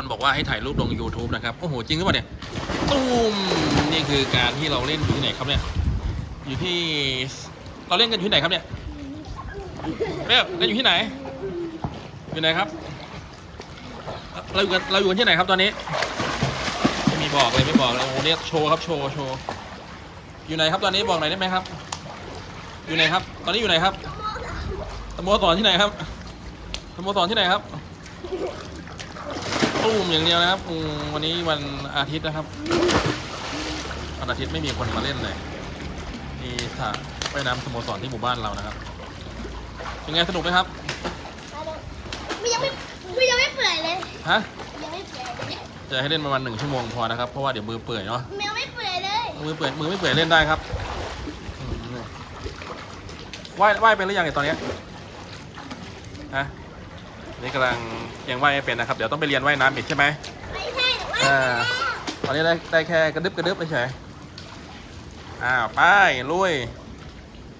คนบอกว่าให้ถ่ายรูปลง YouTube นะครับ โอ้โห จริงหรือเปล่าเนี่ยตูมนี่คือการที่เราเล่นอยู่ที่ไหนครับเนี่ย อยู่ที่เราเล่นกันอยู่ที่ไหนครับเนี่ยเป๊ะเล่นอยู่ที่ไหน อยู่ไหนครับ เราอยู่กันเราอยู่กันที่ไหนครับตอนนี้ ไม่มีบอกเลยไม่บอกเลยโอ้โหเนี่ยโชว์ครับโชว์โชว์ อยู่ไหนครับตอนนี้บอกหน่อยได้ไหมครับ อยู่ไหนครับ ตอนนี้อยู่ไหนครับสโมสรที่ไหนครับสโมสรที่ไหนครับ ตุ้มอย่างเดียวนะครับอืมวันนี้วันอาทิตย์นะครับวันอาทิตย์ไม่มีคนมาเล่นเลยนี่สระว่ายน้ำสโมสรที่หมู่บ้านเรานะครับเป็นไงสนุกไหมครับมันยังไม่มันยังไม่เปื่อยเลยฮะยังไม่เปื่อยเลยจะให้เล่นประมาณหนึ่งชั่วโมงพอนะครับเพราะว่าเดี๋ยวมือเปื่อยเนาะมันยังไม่เปื่อยเลยมือเปื่อยมือไม่เปื่อยเล่นได้ครับว่ายว่ายเป็นหรือยังเนี่ยตอนเนี้ยฮะ นี่กำลังยังว่ายไม่เป็นนะครับ เดี๋ยวต้องไปเรียนว่ายน้ำอีกใช่ไหมไม่ใช่หรือว่าอ่าตอนนี้ได้ได้แค่กระดึบกระดึบเฉยอ้าวไปลุย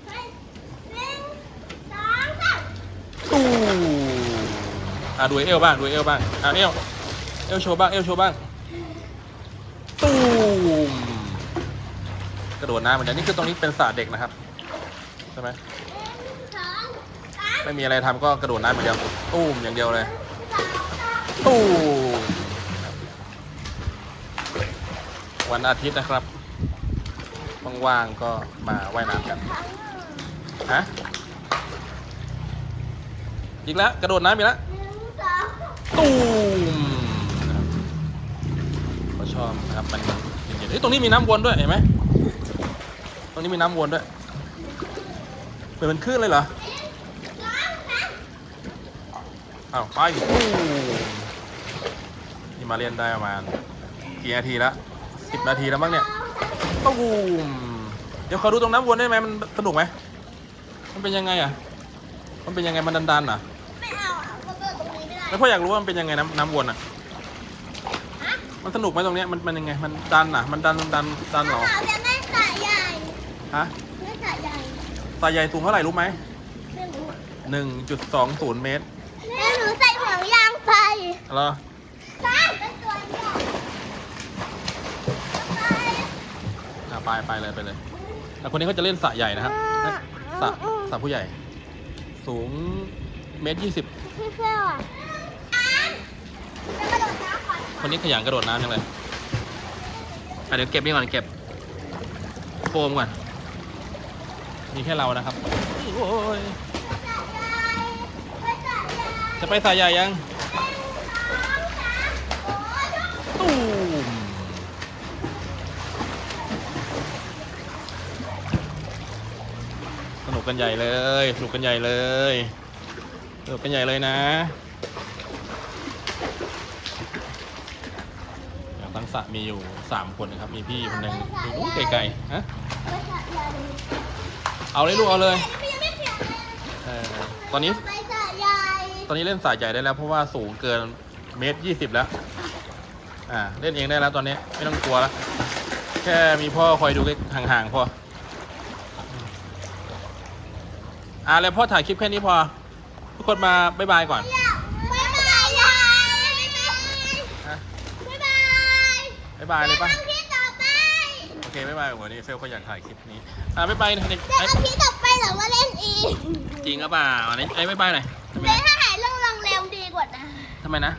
หนึ่งสองสามตู้อ่าดูเอวบ้างดูเอวบ้างอ่าเอวเอวโชว์บ้างเอวโชว์บ้างตูมกระโดดน้ำเหมือนกันนี่คือตรงนี้เป็นสระเด็กนะครับใช่ไหม หนึ่งสองสาม ไม่มีอะไรทำก็กระโดดน้ำเหมือนเดิมตูมอย่างเดียวเลยสองสามตูมวันอาทิตย์นะครับว่างๆก็มาว่ายน้ำกันฮะอีกแล้วกระโดดน้ำอีกแล้วตูมเขาชอบนะครับมันเย็นๆเฮ้ยตรงนี้มีน้ำวนด้วยเห็นไหมตรงนี้มีน้ำวนด้วยเหมือนมันคลื่นเลยเหรอ อ้าวไปตูมนี่มาเล่นได้ประมาณกี่นาทีละสิบนาทีแล้วมั้งเนี่ยตูมเดี๋ยวขอดูตรงน้ำวนได้ไหมมันสนุกไหมมันเป็นยังไงอะ มันเป็นยังไงมันดันๆอะไม่เอาอะเพราะว่าตรงนี้ไม่ได้แล้วพ่ออยากรู้ว่ามันเป็นยังไงน้ำน้ำวนอะฮะมันสนุกไหมตรงเนี้ยมันมันยังไงมันดันอะ มันดันดันดันเหรอเราจะไม่สระใหญ่ฮะไม่สระใหญ่สายใหญ่สูงเท่าไหร่รู้ไหมไม่รู้หนึ่งจุดสองศูนย์เมตร แล้วหนูใส่ห่วงยางไป เหรอใช่เป็นตัวใหญ่ไปอะไปไปเลยไปเลยแต่คนนี้เขาจะเล่นสระใหญ่นะครับสระสระผู้ใหญ่ สูงเมตรยี่สิบพี่เพื่อนอะจะกระโดดน้ำก่อนคนนี้ขยันกระโดดน้ำยังเลยอะเดี๋ยวเก็บนี่ก่อนเก็บโฟมก่อนมีแค่เรานะครับโอ้ยไปสระใหญ่จะไปสระใหญ่ยัง สองสามโอ้ย ตูมส นุกกันใหญ่เลยสนุกกันใหญ่เลยสนุกกันใหญ่เลยนะอย่างตั้งสะมีอยู่สามคนนะครับ มีพี่คนหนึ่งอยู่นู้นไกลๆฮะเอาเลยลูกเอาเลยตอนนี้ตอนนี้เล่นสระใหญ่ได้แล้ว เพราะว่าสูงเกินเมตรยี่สิบแล้ว อ่าเล่นเองได้แล้วตอนนี้ไม่ต้องกลัวแล้วแค่มีพ่อคอยดูห่างๆพอม อ่าแล้วพ่อถ่ายคลิปแค่นี้พอ ทุกคนมาบ๊ายบายก่อน บ๊ายบายยายบ๊ายบายฮะ บ๊ายบายบ๊ายบายเลยปะเจอกันคลิปต่อไปโอเคบ๊ายบายโอ้โหนี่เฟลเขาอยากถ่ายคลิปนี้อ่าบ๊ายบายเด็กเจอกันคลิปต่อไปหรือว่าเล่นอีกจริงหรือเปล่าอันนี้ไอ้ยบ๊ายบายหน่อยทำไมเดี๋ยวถ้าหายเรื่องรังเร็วดีกว่านะ ทำไมนะ